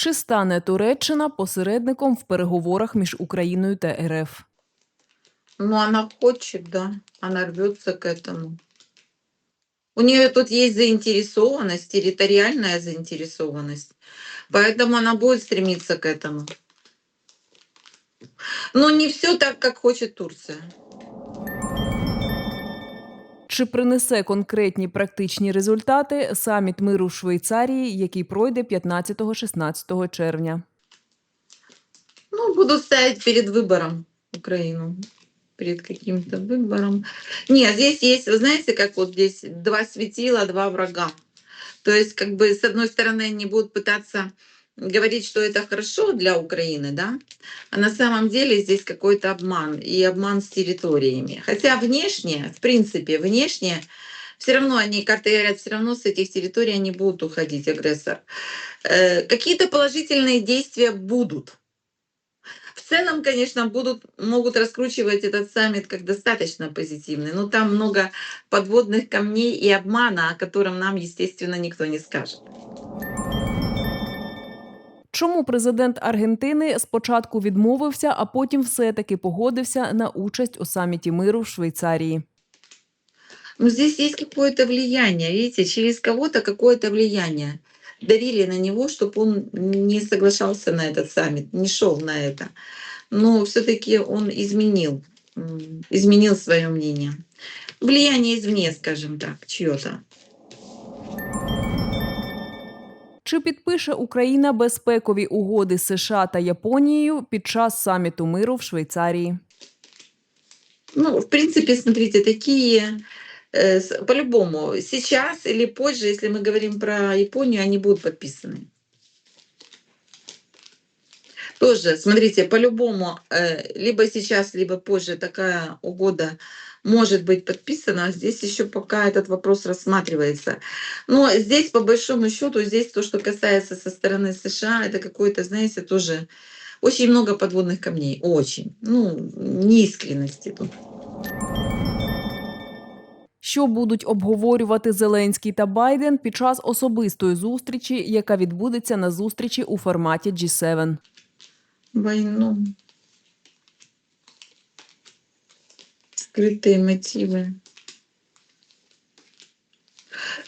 Чи стане Туреччина посередником в переговорах між Україною та РФ? Ну, она хочет, да, она рвется к этому. У нее тут есть заинтересованность, территориальная заинтересованность, поэтому она будет стремиться к этому. Но не все так, как хочет Турция. Чи принесе конкретні практичні результати саміт миру в Швейцарії, який пройде 15-16 червня? Ну, буду ставить перед выбором Украину. Перед каким-то выбором. Нет, здесь есть, вы знаете, как вот здесь два светила, два врага. То есть, как бы, с одной стороны, они будут пытаться говорить, что это хорошо для Украины, да, а на самом деле здесь какой-то обман, и обман с территориями. Хотя внешне, в принципе, внешне, все равно они, карты говорят, все равно с этих территорий они будут уходить, агрессор. Э, Какие-то положительные действия будут. В целом, конечно, будут, могут раскручивать этот саммит как достаточно позитивный, но там много подводных камней и обмана, о котором нам, естественно, никто не скажет. Чому президент Аргентини спочатку відмовився, а потім все-таки погодився на участь у саміті миру в Швейцарії? Но здесь есть какое-то влияние, видите, через кого-то какое-то влияние. Давили на него, чтобы он не соглашался на этот саммит, не шел на это. Но все-таки он изменил, м, изменил свое мнение. Влияние извне, скажем так, чье-то. Чи підпише Україна безпекові угоди з США та Японією під час саміту миру в Швейцарії? Ну, в принципе, смотрите, такие э, с- по-любому сейчас или позже, если мы говорим про Японию, они будут подписаны. Тоже, смотрите, по-любому, э, либо сейчас, либо позже такая угода может быть подписана. Здесь еще пока этот вопрос рассматривается. Но здесь, по большому счету, здесь то, что касается со стороны США, это какое-то, знаете, тоже очень много подводных камней. Очень. Ну, неискренности тут. Що будуть обговорювати Зеленський та Байден під час особистої зустрічі, яка відбудеться на зустрічі у форматі G7? Войну. Скрытые мотивы.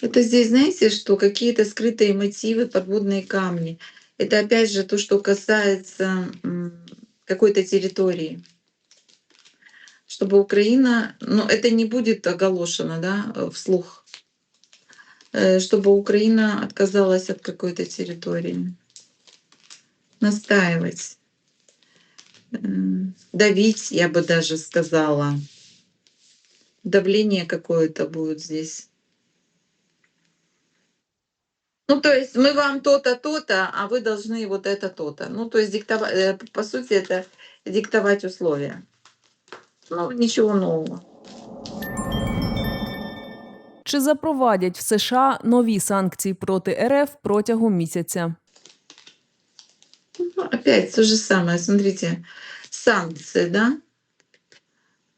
Это здесь, знаете, что какие-то скрытые мотивы, подводные камни. Это опять же то, что касается какой-то территории. Чтобы Украина, ну это не будет оголошено, да, вслух, Э, чтобы Украина отказалась от какой-то территории. Настаивать. Давить, я бы даже сказала. Давление какое-то будет здесь. Ну, то есть мы вам то-то, то-то, а вы должны вот это, то-то. Ну, то есть диктовать, э, по сути, это диктовать условия. Ну, ничего нового. Чи запровадять в США нові санкції проти РФ протягом місяця? Ну, опять то же самое. Смотрите, санкции, да,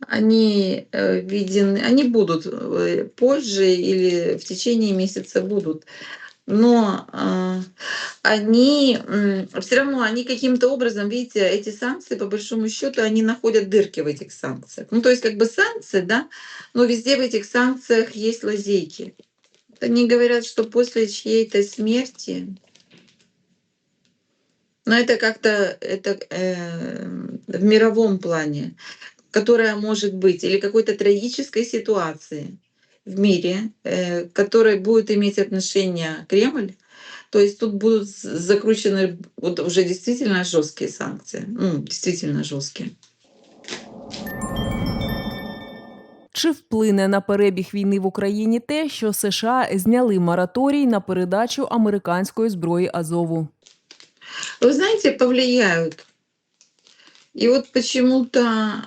Они э, введены, они будут э, позже или в течение месяца будут, но э, они все равно они каким-то образом, видите, эти санкции по большому счету они находят дырки в этих санкциях. Ну то есть как бы санкции, да, но везде в этих санкциях есть лазейки. Они говорят, что после чьей-то смерти но это как-то это э, в мировом плане, которая может быть, или какой-то трагической ситуации в мире, э, к которой будет иметь отношение Кремль. То есть тут будут з- закручены вот уже действительно жесткие санкции, ну, действительно жесткие. Чи вплине на перебіг війни в Україні те, що США зняли мораторій на передачу американської зброї Азову? Вы знаете, повлияют. И вот почему-то а,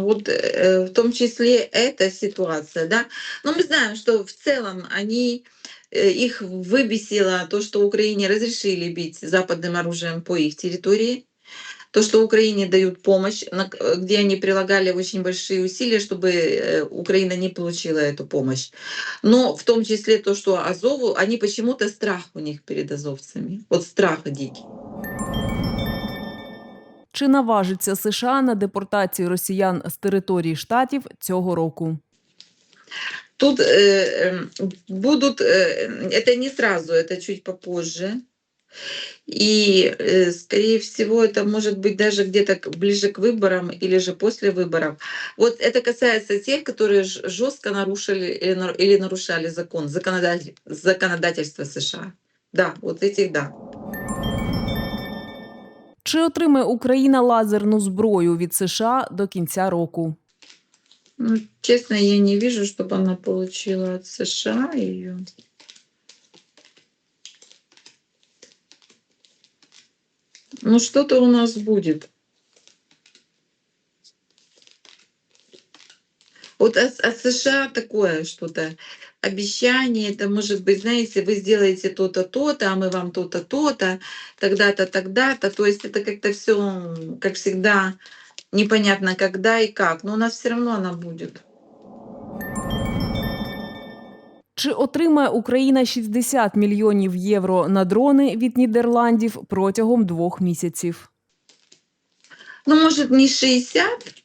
вот э, в том числе эта ситуация, да. Но мы знаем, что в целом они э, их выбесило то, что Украине разрешили бить западным оружием по их территории. То, что Украине дают помощь, э, где они прилагали очень большие усилия, чтобы Украина не получила эту помощь. Но в том числе то, что Азову, они почему-то страх у них перед азовцами. Вот страх дикий. Чи наважиться США на депортацію росіян з території штатів цього року? Тут э, м, будут, э, это не сразу, это чуть попозже. И, э, скорее всего, это может быть даже где-то к- ближе к выборам или же после выборов. Вот это касается тех, которые ж- жестко нарушили или, нар- или нарушали закон, законодатель- законодательство США. Да, вот этих да. Чи отримає Україна лазерну зброю від США до кінця року? Ну, честно, я не вижу, чтобы она получила от США ее. Ну, что-то у нас будет. Вот от, от США такое что-то Обещание, это может быть, знаете, вы сделаете то-то, то-то, а мы вам то-то, то-то, тогда-то, тогда-то. То есть это как-то все, как всегда, непонятно когда и как. Но у нас все равно она будет. Чи отримає Україна 60 мільйонів євро на дрони від Нідерландів протягом двох місяців? Ну, может, не 60,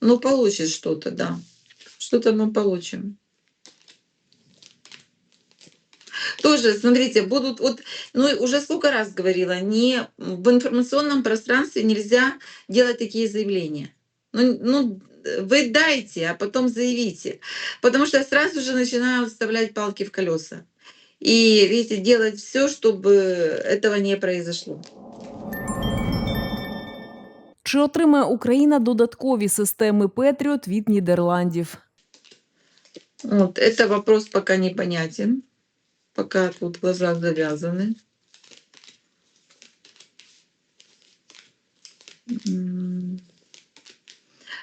но получит что-то, да. Что-то мы получим. Тоже, смотрите, будут вот, ну, уже сколько раз говорила, не в информационном пространстве нельзя делать такие заявления. Ну, ну, вы дайте, а потом заявите. Потому что сразу же начинают вставлять палки в колеса. И, видите, делать все, чтобы этого не произошло. Чи отримає Україна додаткові системи Петріот від Нідерландів? Вот, это вопрос пока непонятен. Пока тут глаза завязаны.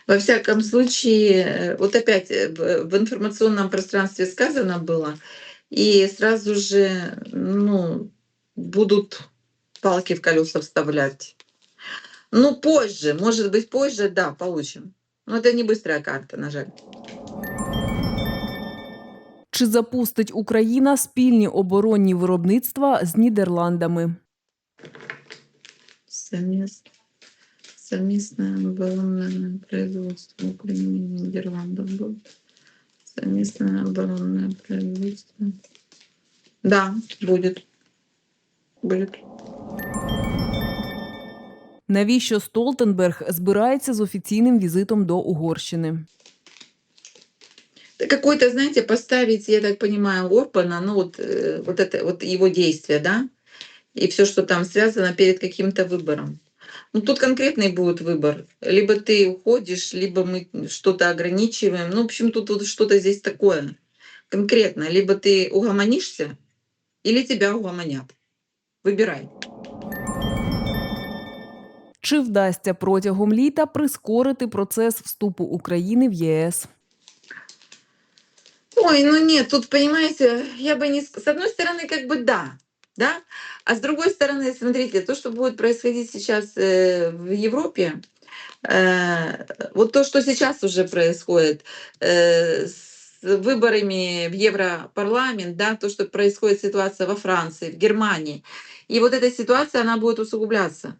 Во всяком случае, э, вот опять э, в информационном пространстве сказано было, и сразу же ну, будут палки в колеса вставлять. Ну, позже, может быть, позже, да, получим. Но это не быстрая карта, на жаль. Чи запустить Україна спільні оборонні виробництва з Нідерландами? Совмест... Совместное оборонное производство Украины и Нидерландов будет. Совместное оборонное производство. Да, будет. Будет. Навіщо Столтенберг збирається з офіційним візитом до Угорщини? Да Какой-то, знаете, поставить, я так понимаю, Орбана, ну вот, э, вот это вот его действия, да, и все, что там связано перед каким-то выбором. Ну тут конкретный будет выбор. Либо ты уходишь, либо мы что-то ограничиваем. Ну, в общем, тут вот что-то здесь такое конкретно. Либо ты угомонишься, или тебя угомонят. Выбирай. Чи вдасться протягом літа прискорити процес вступу України в ЄС? Ой, ну нет, тут, понимаете, я бы не... ск- С одной стороны, как бы да, да, а с другой стороны, смотрите, то, что будет происходить сейчас э, в Европе, э, вот то, что сейчас уже происходит э, с выборами в Европарламент, да, то, что происходит ситуация во Франции, в Германии, и вот эта ситуация, она будет усугубляться.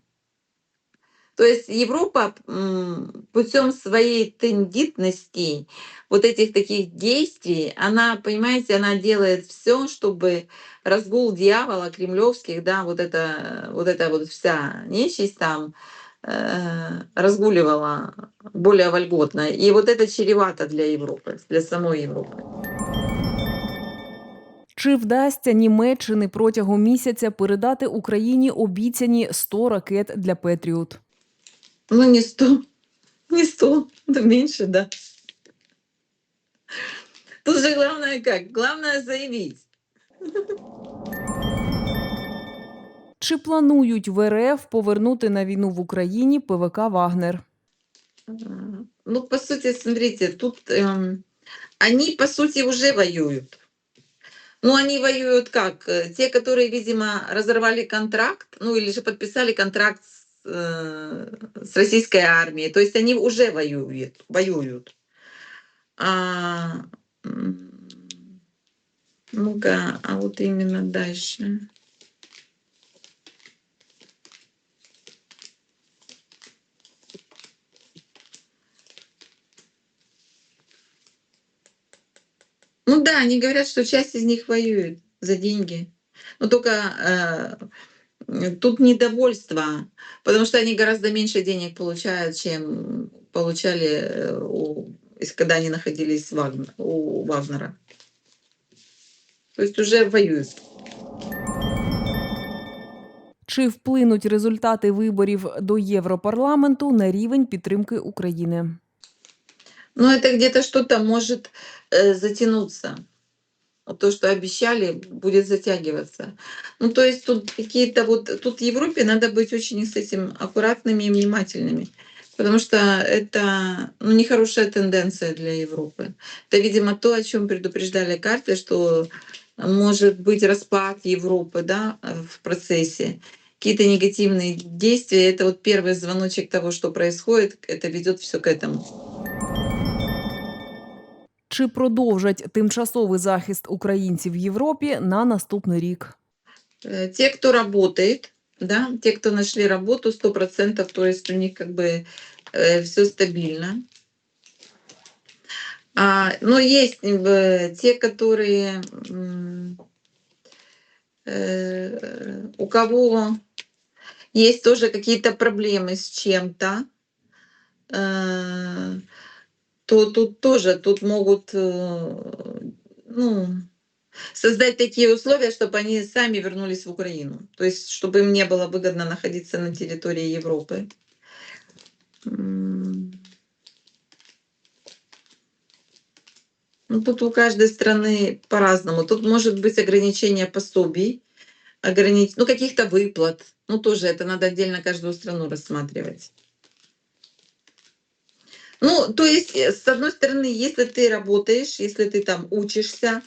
То есть Европа м, путем своей тендитности, вот этих таких действий, она, понимаете, она делает все, чтобы разгул дьявола кремлевских, да, вот это вот, это вот вся нечисть там э, разгуливала более вольготно. И вот это чревато для Европы, для самой Европы. Чи вдасться Німеччини протягом місяця передати Україні обіцяні 100 ракет для Петріот? Ну, не сто, не сто, да меньше, да. Тут же главное как? Главное заявить. Чи планують в РФ повернути на війну в Україні ПВК Вагнер? А, Ну, по сути, смотрите, тут эм, они, по сути, уже воюют. Ну, они воюют как? Э, Те, которые, видимо, разорвали контракт, ну, или же подписали контракт э, с российской армией. То есть они уже воюют. воюют. А, ну-ка, а вот именно дальше. Ну да, они говорят, что часть из них воюет за деньги. Но только э, тут недовольство, потому что они гораздо меньше денег получают, чем получали, э, у, из- когда они находились в Вагн- у Вагнера. То есть уже воюют. Чи вплинуть результати виборів до Європарламенту на рівень підтримки України? Но это где-то что-то может э, затянуться. То, что обещали, будет затягиваться. Ну, то есть тут какие-то вот... Тут Европе надо быть очень с этим аккуратными и внимательными. Потому что это ну, нехорошая тенденция для Европы. Это, видимо, то, о чем предупреждали карты, что может быть распад Европы да, в процессе. Какие-то негативные действия. Это вот первый звоночек того, что происходит. Это ведет все к этому. Чи продовжать тимчасовий захист українців в Європі на наступний рік? Э, Те, кто работает, да, те, кто нашли работу, 100%, то есть у них как бы все стабильно. А, но есть э, те, которые м, э, у кого есть тоже какие-то проблемы с чем-то, э, то тут тоже тут могут э, ну, создать такие условия, чтобы они сами вернулись в Украину. То есть, чтобы им не было выгодно находиться на территории Европы. Ну, тут у каждой страны по-разному. Тут может быть ограничение пособий, огранич... ну, каких-то выплат. Ну, тоже это надо отдельно каждую страну рассматривать. Ну, то есть, э, с одной стороны, если ты работаешь, если ты там учишься,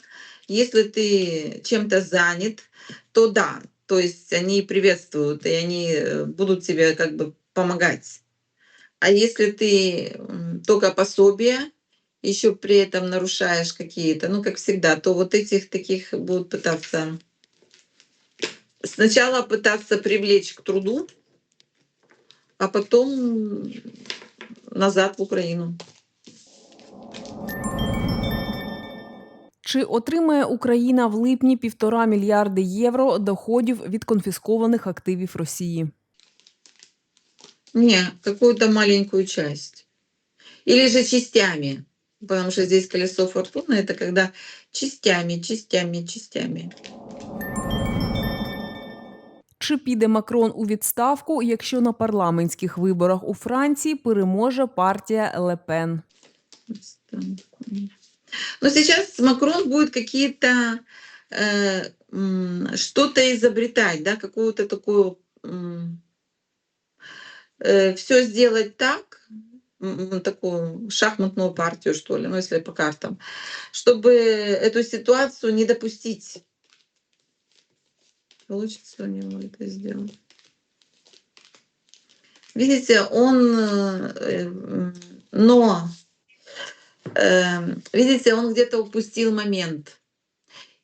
если ты чем-то занят, то да, то есть они приветствуют, и они э, будут тебе как бы помогать. А если ты только пособие, еще при этом нарушаешь какие-то, ну, как всегда, то вот этих таких будут пытаться сначала пытаться привлечь к труду, а потом назад в Украину. Чи отримає Україна в липні півтора мільярди євро доходів від конфіскованих активів Росії? Не, какую-то маленькую часть. Или же частями. Потому что здесь колесо фортуны это когда частями, частями, частями Чи піде Макрон у відставку, якщо на парламентських виборах у Франції переможе партія Лепен? Но сейчас Макрон будет какие-то э, м, что-то изобретать, да, какую-то такую все сделать так, м, такую шахматную партию, что ли, ну, если по картам, чтобы эту ситуацию не допустить. Получится у него это сделать. Видите, он, э, но, э, видите, он где-то упустил момент.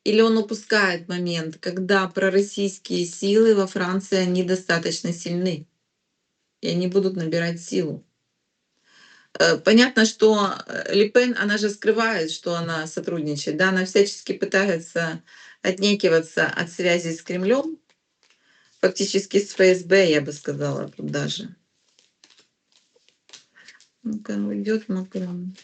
Или он упускает момент, когда пророссийские силы во Франции, они достаточно сильны. И они будут набирать силу. Э, Понятно, что Ле она же скрывает, что она сотрудничает. Да? Она всячески пытается отнекиваться от связи с Кремлем, фактически с ФСБ, я бы сказала, тут даже. Ну-ка, уйдет Макрон.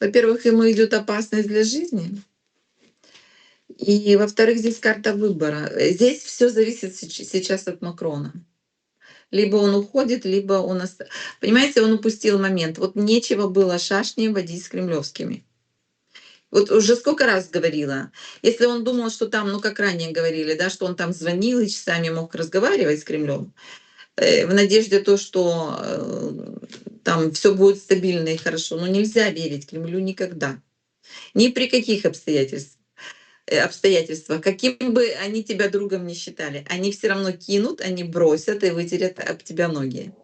Во-первых, ему идет опасность для жизни. И, во-вторых, здесь карта выбора. Здесь все зависит сейчас от Макрона. Либо он уходит, либо он... оста- Понимаете, он упустил момент. Вот нечего было шашни водить с кремлевскими. Вот уже сколько раз говорила. Если он думал, что там, ну как ранее говорили, да, что он там звонил и часами мог разговаривать с Кремлем, э, в надежде то, что э, там все будет стабильно и хорошо. Но нельзя верить Кремлю никогда. Ни при каких обстоятельствах. э, обстоятельства, каким бы они тебя другом не считали, они все равно кинут, они бросят и вытерят об тебя ноги.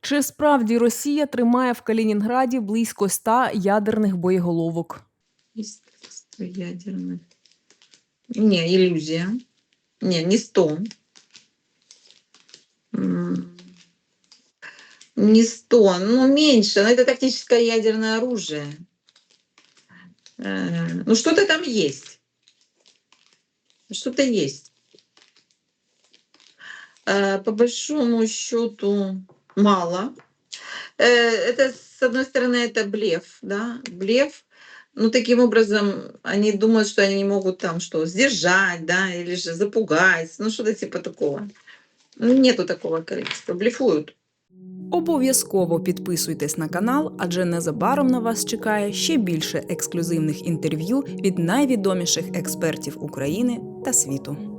Чи справді Росія тримає в Калінінграді близько ста ядерних боєголовок? Искусство ядерное. Не, иллюзия. Не, не сто. М, Не сто, ну меньше. Но это тактическое ядерное оружие. Э, Ну что-то там есть. Что-то есть. Э, По большому счету мало. Э, Это, с одной стороны, это блеф, да, блеф. Ну, таким образом, они думают, что они могут там что, сдержать, да, или же запугать, ну, что-то типа такого. Ну, Нету такого количества, блефуют. Обов'язково підписуйтесь на канал, адже незабаром на вас чекає ще більше ексклюзивних інтерв'ю від найвідоміших експертів України та світу.